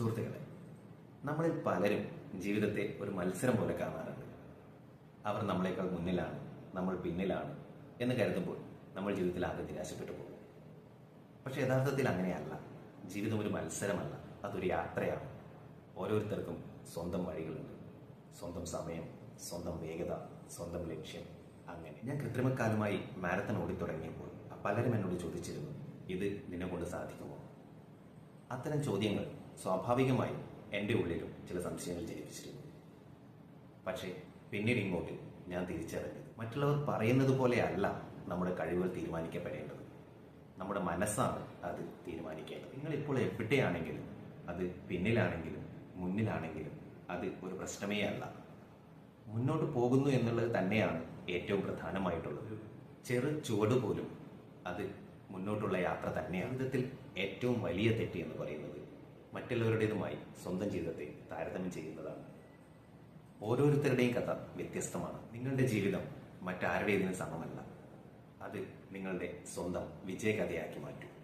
സുഹൃത്തുക്കളെ നമ്മളിൽ പലരും ജീവിതത്തെ ഒരു മത്സരം പോലെ കാണാറുണ്ട്. അവർ നമ്മളെക്കാൾ മുന്നിലാണ് നമ്മൾ പിന്നിലാണ് എന്ന് കരുതുമ്പോൾ നമ്മൾ ജീവിതത്തിൽ ആകെ നിരാശപ്പെട്ടു പോകും. പക്ഷെ യഥാർത്ഥത്തിൽ അങ്ങനെയല്ല. ജീവിതം ഒരു മത്സരമല്ല അതൊരു യാത്രയാണ്. ഓരോരുത്തർക്കും സ്വന്തം വഴികളുണ്ട്. സ്വന്തം സമയം സ്വന്തം വേഗത സ്വന്തം ലക്ഷ്യം അങ്ങനെ. ഞാൻ കൃത്രിമക്കാലമായി മാരത്തൺ ഓടിത്തുടങ്ങിയപ്പോൾ പലരും എന്നോട് ചോദിച്ചിരുന്നു ഇത് നിന്നെ കൊണ്ട് സാധിക്കുമോ? അത്തരം ചോദ്യങ്ങൾ സ്വാഭാവികമായും എന്റെ ഉള്ളിലും ചില സംശയങ്ങൾ ജനിപ്പിച്ചിരുന്നു. പക്ഷേ പിന്നീട് ഇങ്ങോട്ട് ഞാൻ തിരിച്ചറിഞ്ഞു മറ്റുള്ളവർ പറയുന്നത് പോലെയല്ല നമ്മുടെ കഴിവുകൾ തീരുമാനിക്കപ്പെടേണ്ടത്. നമ്മുടെ മനസ്സാണ് അത് തീരുമാനിക്കേണ്ടത്. നിങ്ങൾ ഇപ്പോൾ എവിടെയാണെങ്കിലും അത് പിന്നിലാണെങ്കിലും മുന്നിലാണെങ്കിലും അത് ഒരു പ്രശ്നമേ അല്ല. മുന്നോട്ട് പോകുന്നു എന്നുള്ളത് തന്നെയാണ് ഏറ്റവും പ്രധാനമായിട്ടുള്ളത്. ചെറു ചുവട് പോലും അത് മുന്നോട്ടുള്ള യാത്ര തന്നെയാണ്. വിധത്തിൽ ഏറ്റവും വലിയ തെറ്റ് എന്ന് പറയുന്നത് മറ്റുള്ളവരുടേതുമായി സ്വന്തം ജീവിതത്തെ താരതമ്യം ചെയ്യുന്നതാണ്. ഓരോരുത്തരുടെയും കഥ വ്യത്യസ്തമാണ്. നിങ്ങളുടെ ജീവിതം മറ്റാരുടേതിനും സമമല്ല. അത് നിങ്ങളുടെ സ്വന്തം വിജയകഥയാക്കി മാറ്റും.